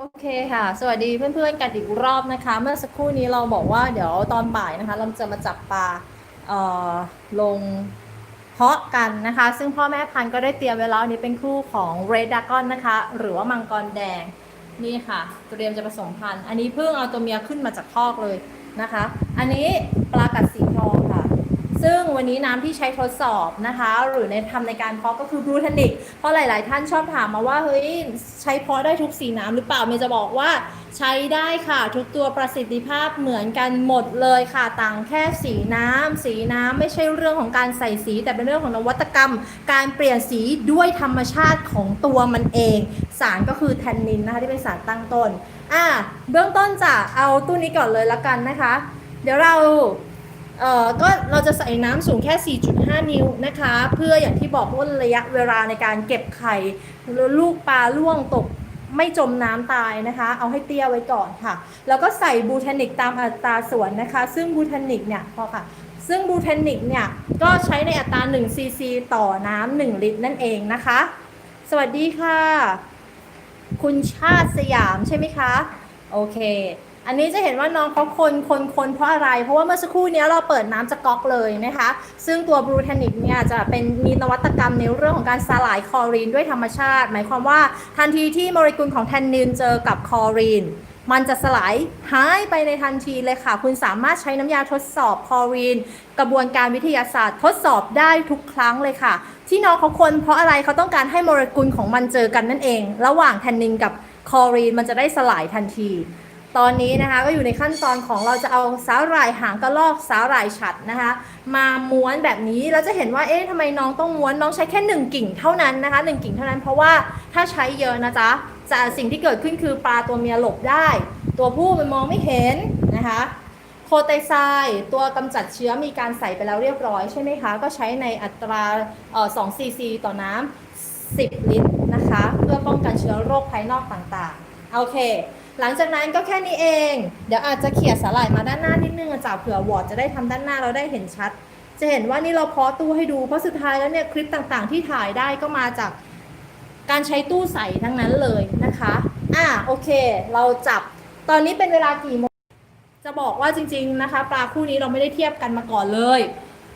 โอเคค่ะ สวัสดีเพื่อนๆกันอีกรอบนะคะ เมื่อสักครู่นี้เราบอกว่าเดี๋ยวตอนบ่ายนะคะ เราจะมาจับปลาเอ่อลงเพาะกันนะคะ ซึ่งพ่อแม่พันธุ์ก็ได้เตรียมไว้แล้วอันนี้เป็นคู่ของ Red Dragon นะคะ หรือว่ามังกรแดงนี่ค่ะ เตรียมจะผสมพันธุ์ อันนี้เพิ่งเอาตัวเมียขึ้นมาจากคอกเลยนะคะ อันนี้ปลากัดสีท ซึ่งวันนี้น้ำที่ใช้ทดสอบนะคะ หรือในทำในการเพาะก็คือบลูเทนิกเพราะหลาย ๆ ท่านชอบถามมาว่าเฮ้ยใช้เพาะได้ทุกสีน้ำหรือเปล่าเมย์จะบอกว่าใช้ได้ค่ะ ทุกตัวประสิทธิภาพเหมือนกันหมดเลยค่ะ ต่างแค่สีน้ำสีน้ำไม่ใช่เรื่องของการใส่สี แต่เป็นเรื่องของนวัตกรรม การเปลี่ยนสีด้วยธรรมชาติของตัวมันเอง สารก็คือแทนนินนะคะที่เป็นสารตั้งต้นอะเบื้องต้นจะเอาตู้นี้ก่อนเลยละกันนะคะ เดี๋ยวเรา เอ่อก็เราจะใส่น้ำสูงแค่ 4.5 นิ้วนะคะ เพื่ออย่างที่บอกว่าระยะเวลาในการเก็บไข่แล้วลูกปลาล่วงตกไม่จมน้ำตายนะคะ เอาให้เตี้ยไว้ก่อนค่ะ แล้วก็ใส่บูเทนิกตามอัตราส่วนนะคะ ซึ่งบูเทนิกเนี่ยพอค่ะ ซึ่งบูเทนิกเนี่ย ก็ใช้ในอัตรา1ซีซีต่อน้ำ1ลิตรนั่นเองนะคะ สวัสดีค่ะ คุณชาติสยามใช่ไหมคะ โอเค อันนี้จะเห็นว่าน้องเขาคนคนคนเพราะอะไร เพราะว่าเมื่อสักครู่นี้เราเปิดน้ำจากก๊อกเลยนะคะ ซึ่งตัวบรูเทนิกเนี่ยจะเป็นมีนวัตกรรมในเรื่องของการสลายคอรีนด้วยธรรมชาติ หมายความว่าทันทีที่โมเลกุลของแทนนินเจอกับคอรีนมันจะสลายหายไปในทันทีเลยค่ะ คุณสามารถใช้น้ำยาทดสอบคลอรีน กระบวนการวิทยาศาสตร์ ทดสอบได้ทุกครั้งเลยค่ะ ที่น้องเขาคนเพราะอะไรเขาต้องการให้โมเลกุลของมันเจอกันนั่นเอง ระหว่างแทนนินกับคลอรีนมันจะได้สลายทันที ตอนนี้นะคะก็อยู่ในขั้นตอนของเราจะเอาสาหร่ายหางกระรอกสาหร่ายฉัดนะคะ มาม้วนแบบนี้เราจะเห็นว่าเอ๊ะทำไมน้องต้องม้วนน้องใช้แค่หนึ่งกิ่งเท่านั้นนะคะหนึ่งกิ่งเท่านั้นเพราะว่าถ้าใช้เยอะนะจ๊ะจะสิ่งที่เกิดขึ้นคือปลาตัวเมียหลบได้ ตัวผู้มันมองไม่เห็นนะคะโคไตไซด์ตัวกำจัดเชื้อมีการใส่ไปแล้วเรียบร้อยใช่ไหมคะ ก็ใช้ในอัตราเอ่อ2ซีซีต่อน้ำ10 ลิตรนะคะ เพื่อป้องกันเชื้อโรคภายนอกต่างๆ โอเค หลังจากนั้นก็แค่นี้เอง เดี๋ยวอาจจะเขี่ยสาหร่ายมาด้านหน้านิดนึงจ่าเผื่อวอร์ดจะได้ทำด้านหน้าเราได้เห็นชัด จะเห็นว่านี่เราเพาะตู้ให้ดู เพราะสุดท้ายแล้วเนี่ยคลิปต่างๆ ที่ถ่ายได้ก็มาจากการใช้ตู้ใส่ทั้งนั้นเลยนะคะ อะโอเค เราจับ ตอนนี้เป็นเวลากี่โมง จะบอกว่าจริง ๆนะคะ ปลาคู่นี้เราไม่ได้เทียบกันมาก่อนเลย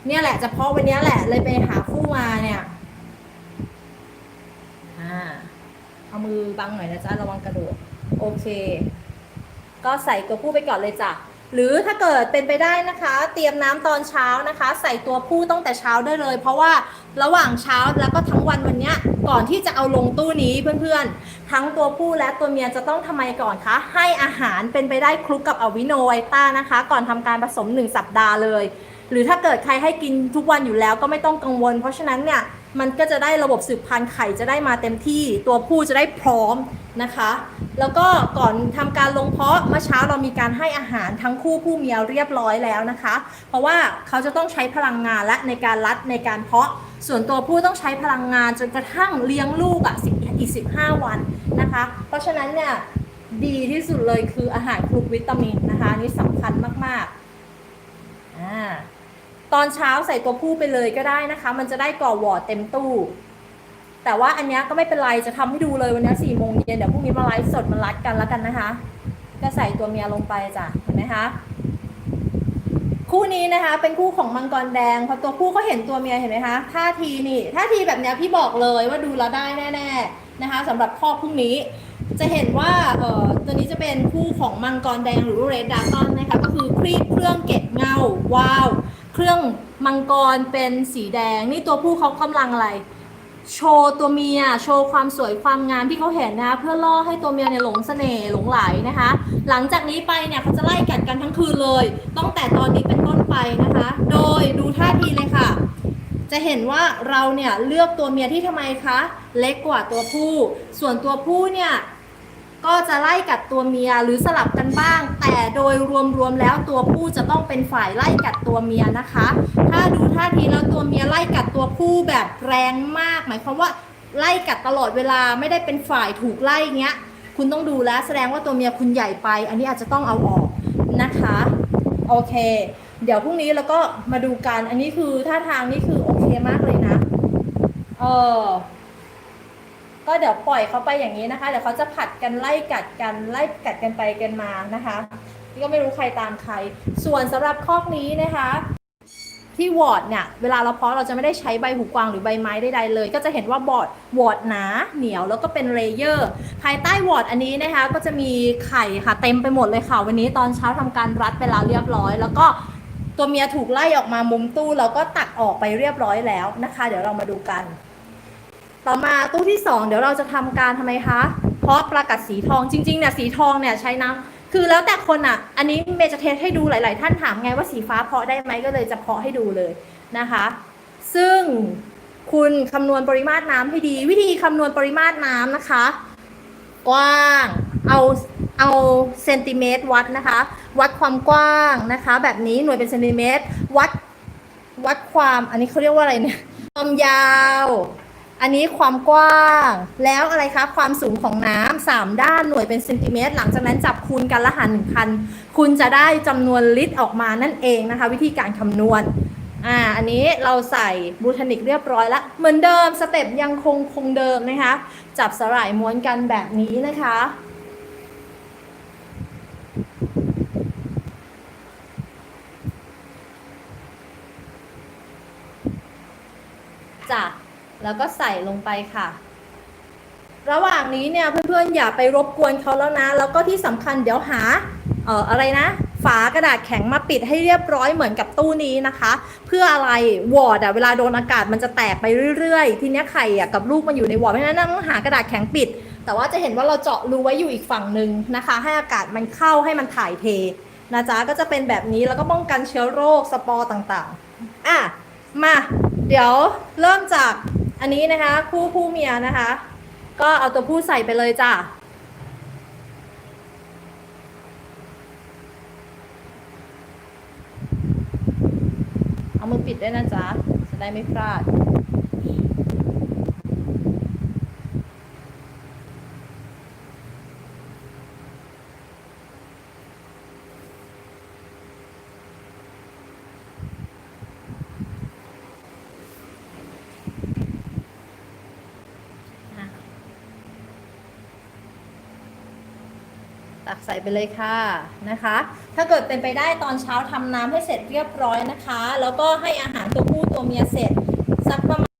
เนี่ยแหละเฉพาะวันนี้แหละเลยไปหาคู่มาเนี่ย อ่า เอามือบังหน่อยนะจ๊ะระวังกระโดด โอเค ก็ใส่ตัวผู้ไปก่อนเลยจ้ะหรือถ้าเกิดเป็นไปได้นะคะ เตรียมน้ำตอนเช้านะคะ ใส่ตัวผู้ตั้งแต่เช้าได้เลย เพราะว่าระหว่างเช้าแล้วก็ทั้งวันวันนี้ก่อนที่จะเอาลงตู้นี้เพื่อนๆ ทั้งตัวผู้และตัวเมียจะต้องทำไมก่อนคะให้อาหารเป็นไปได้คลุกกับอวิโนไวต้านะคะ ก่อนทำการผสม 1 สัปดาห์เลย หรือถ้าเกิดใครให้กินทุกวันอยู่แล้วก็ไม่ต้องกังวล เพราะฉะนั้นเนี่ย มันก็จะได้ระบบสืบพันธุ์ไข่จะได้มาเต็มที่ ตัวผู้จะได้พร้อมนะคะ แล้วก็ก่อนทำการลงเพาะเมื่อเช้าเรามีการให้อาหารทั้งคู่ผู้เมียเรียบร้อยแล้วนะคะ เพราะว่าเขาจะต้องใช้พลังงานและในการรัดในการเพาะ ส่วนตัวผู้ต้องใช้พลังงานจนกระทั่งเลี้ยงลูกอะสิบอีก15วันนะคะ เพราะฉะนั้นเนี่ยดีที่สุดเลยคืออาหารคลุกวิตามินนะคะนนี่สำคัญมากๆอ่า ตอนเช้าใส่ตัวผู้ไปเลยก็ได้นะคะ มันจะได้ก่อวอร์ดเต็มตู้ แต่ว่าอันนี้ก็ไม่เป็นไรจะทำให้ดูเลยวันนี้สี่โมงเย็นเดี๋ยวพรุ่งนี้มาไลฟ์สดมารัดกันแล้วกันนะคะ ก็ใส่ตัวเมียลงไปจ้ะเห็นไหมคะคู่นี้นะคะ เป็นคู่ของมังกรแดงพอตัวผู้เขาเห็นตัวเมียเห็นไหมคะท่าทีนี่ท่าทีแบบนี้พี่บอกเลยว่าดูแล้วได้แน่ๆนะคะสำหรับข้อพรุ่งนี้ จะเห็นว่าเอ่อตัวนี้จะเป็นคู่ของมังกรแดงหรือเรดดาร์กอนนะคะก็คือครีบเครื่องเก็บเงาวาว เครื่องมังกรเป็นสีแดง นี่ตัวผู้เขากำลังอะไร โชว์ตัวเมีย โชว์ความสวยความงามที่เขาเห็นนะ เพื่อล่อให้ตัวเมียเนี่ยหลงเสน่ห์หลงไหลนะคะ หลังจากนี้ไปเนี่ยเขาจะไล่กัดกันทั้งคืนเลยตั้งแต่ตอนนี้เป็นต้นไปนะคะ โดยดูท่าทีเลยค่ะ จะเห็นว่าเราเนี่ยเลือกตัวเมียที่ทำไมคะ เล็กกว่าตัวผู้ ส่วนตัวผู้เนี่ย ก็จะไล่กัดตัวเมียหรือสลับกันบ้าง แต่โดยรวมๆแล้วตัวผู้จะต้องเป็นฝ่ายไล่กัดตัวเมียนะคะ ถ้าดูท่าทีแล้วตัวเมียไล่กัดตัวผู้แบบแรงมาก หมายความว่าไล่กัดตลอดเวลาไม่ได้เป็นฝ่ายถูกไล่เงี้ย คุณต้องดูแลแสดงว่าตัวเมียคุณใหญ่ไป อันนี้อาจจะต้องเอาออกนะคะโอเค เดี๋ยวพรุ่งนี้เราก็มาดูกัน อันนี้คือท่าทางนี่คือโอเคมากเลยนะเออ ก็เดี๋ยวปล่อยเขาไปอย่างนี้นะคะเดี๋ยวเขาจะผัดกันไล่กัดกันไล่กัดกันไปกันมานะคะนี่ก็ไม่รู้ใครตามใคร ส่วนสำหรับคอกนี้นะคะ ที่วอร์ดเนี่ยเวลาเราเพาะเราจะไม่ได้ใช้ใบหูกวางหรือใบไม้ใดๆเลย ก็จะเห็นว่าบอร์ดวอร์ดหนาเหนียวแล้วก็เป็นเลเยอร์ ภายใต้วอร์ดอันนี้นะคะ ก็จะมีไข่ค่ะเต็มไปหมดเลยค่ะ วันนี้ตอนเช้าทำการรัดไปแล้วเรียบร้อย แล้วก็ตัวเมียถูกไล่ออกมามุมตู้แล้วก็ตัดออกไปเรียบร้อยแล้วนะคะ เดี๋ยวเรามาดูกัน ต่อมาตู้ที่ 2 เดี๋ยวเราจะทำการทำไมคะเพราะปลากัดสีทองจริงๆเนี่ยสีทองเนี่ยใช้น้ำคือแล้วแต่คนอะ อันนี้เมย์จะเทสให้ดูหลาย ๆ ท่านถามไงว่าสีฟ้าเพาะได้ไหมก็เลยจะเพาะให้ดูเลยนะคะ ซึ่งคุณคำนวณปริมาตรน้ำให้ดี วิธีคำนวณปริมาตรน้ำนะคะ กว้างเอาเอาเซนติเมตรวัดนะคะ วัดความกว้างนะคะ แบบนี้หน่วยเป็นเซนติเมตร วัดวัดความอันนี้เขาเรียกว่าอะไรเนี่ยความยาว อันนี้ความกว้าง แล้วอะไรคะ ความสูงของน้ำสามด้านหน่วยเป็นเซนติเมตร หลังจากนั้นจับคูณกันละหารหนึ่งพันคุณจะได้จำนวนลิตรออกมานั่นเองนะคะ วิธีการคำนวณอ่าอันนี้เราใส่บูทานิกเรียบร้อยแล้ว เหมือนเดิมสเต็ปยังคงคงเดิมนะคะ จับสลายม้วนกันแบบนี้นะคะ จ้ะ แล้วก็ใส่ลงไปค่ะ ระหว่างนี้เนี่ยเพื่อนๆอย่าไปรบกวนเขาแล้วนะ แล้วก็ที่สำคัญเดี๋ยวหาเอ่ออะไรนะ ฝากระดาษแข็งมาปิดให้เรียบร้อยเหมือนกับตู้นี้นะคะ เพื่ออะไรวอร์ดอะเวลาโดนอากาศมันจะแตกไปเรื่อยๆ ทีเนี้ยไข่อะกับลูกมันอยู่ในวอร์ดเพราะฉะนั้นต้องหากระดาษแข็งปิด แต่ว่าจะเห็นว่าเราเจาะรูไว้อยู่อีกฝั่งหนึ่งนะคะ ให้อากาศมันเข้าให้มันถ่ายเทนะจ๊ะก็จะเป็นแบบนี้แล้วก็ป้องกันเชื้อโรคสปอร์ต่างๆ อะ มา เดี๋ยวเริ่มจาก อันนี้นะคะ คู่ผู้เมียนะคะ ก็เอาตัวผู้ใส่ไปเลยจ้ะเอามือปิดด้วยนะจ๊ะ จะได้ไม่พลาด ตักใส่ไปเลยค่ะนะคะ ถ้าเกิดเป็นไปได้ตอนเช้าทำน้ำให้เสร็จเรียบร้อยนะคะ แล้วก็ให้อาหารตัวผู้ตัวเมียเสร็จสักประมาณ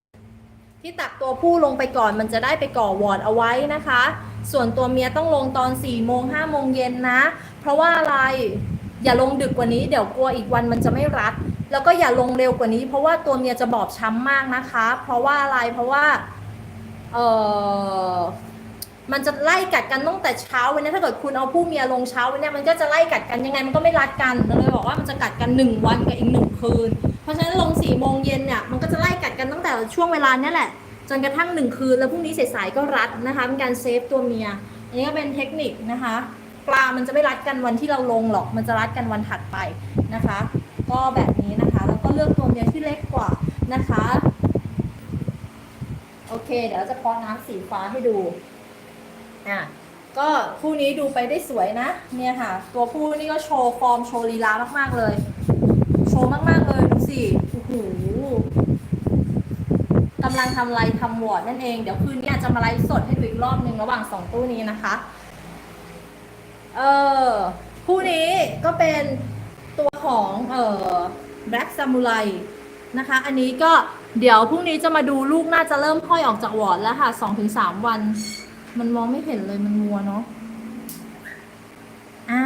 ที่ตักตัวผู้ลงไปก่อนมันจะได้ไปก่อวอร์ดเอาไว้นะคะ ส่วนตัวเมียต้องลงตอน4ี่โมงห้าโมงเย็นนะ เพราะว่าอะไรอย่าลงดึกกว่านี้เดี๋ยวกลัวอีกวันมันจะไม่รัด แล้วก็อย่าลงเร็วกว่านี้ เพราะว่าตัวเมียจะบอบช้ำมากนะคะ เพราะว่าอะไรเพราะว่าเออ มันจะไล่กัดกันตั้งแต่เช้าวันนี้ถ้าเกิดคุณเอาผู้เมียลงเช้าวันนี้มันก็จะไล่กัดกันยังไงมันก็ไม่รัดกันเราเลยบอกว่ามันจะกัดกันหนึ่งวันกับอีกหนึ่งคืน เพราะฉะนั้นลงสี่โมงเย็นเนี่ยมันก็จะไล่กัดกันตั้งแต่ช่วงเวลาเนี้ยแหละ จนกระทั่งหนึ่งคืน แล้วพรุ่งนี้สายๆก็รัดนะคะเป็นการเซฟตัวเมีย อันนี้ก็เป็นเทคนิคนะคะปลามันจะไม่รัดกันวันที่เราลงหรอก มันจะรัดกันวันถัดไปนะคะ ก็แบบนี้นะคะแล้วก็เลือกตัวเมียที่เล็กกว่านะคะ โอเค เดี๋ยวจะพาะน้ำสีฟ้าให้ดู อะก็คู่นี้ดูไปได้สวยนะ เนี่ยค่ะ ตัวผู้นี่ก็โชว์ฟอร์มโชว์ลีลามาก ๆ เลย โชว์มาก ๆ เลยดูสิโอ้โหกำลังทำไรทำวอร์ดนั่นเอง เดี๋ยวคืนนี้อาจจะมาไลฟ์สดให้ดูอีกรอบหนึ่งระหว่างสองตู้นี้นะคะ เออคู่นี้ก็เป็นตัวของเออ Black Samurai นะคะ อันนี้ก็เดี๋ยวพรุ่งนี้จะมาดูลูกน่าจะเริ่มค่อยออกจากวอร์ดแล้วค่ะสองถึงสามวัน มันมองไม่เห็นเลยมันมัวเนาะอ่า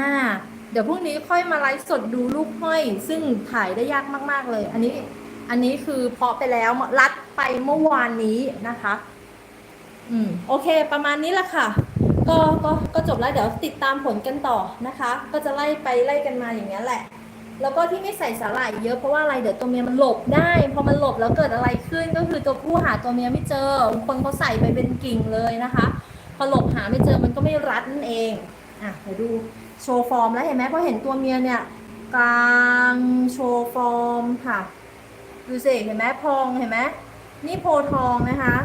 เดี๋ยวพรุ่งนี้ค่อยมาไลฟ์สดดูลูกห้อย ซึ่งถ่ายได้ยากมาก ๆ เลย อันนี้ อันนี้คือเพาะไปแล้วรัดไปเมื่อวานนี้นะคะ อืม โอเค ประมาณนี้แหละค่ะ ก็ก็ก็จบแล้วเดี๋ยวติดตามผลกันต่อนะคะ ก็จะไล่ไปไล่กันมาอย่างนี้แหละแล้วก็ที่ไม่ใส่สาหร่ายเยอะเพราะว่าอะไรเดี๋ยวตัวเมียมันหลบได้ พอมันหลบแล้วเกิดอะไรขึ้นก็คือตัวผู้หาตัวเมียไม่เจอบางคนเขาใส่ไปเป็นกิ่งเลยนะคะ พอหลบหาไม่เจอมันก็ไม่รัดนั่นเองอะเดี๋ยวดูโชว์ฟอร์มแล้วเห็นไหมพอเห็นตัวเมียเนี่ยกลางโชว์ฟอร์มค่ะ ดูสิเห็นไหมพองเห็นไหมนี่โพทองนะคะ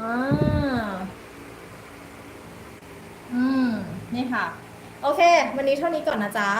อ่าอืม นี่ค่ะ โอเค วันนี้เท่านี้ก่อนนะจ๊ะ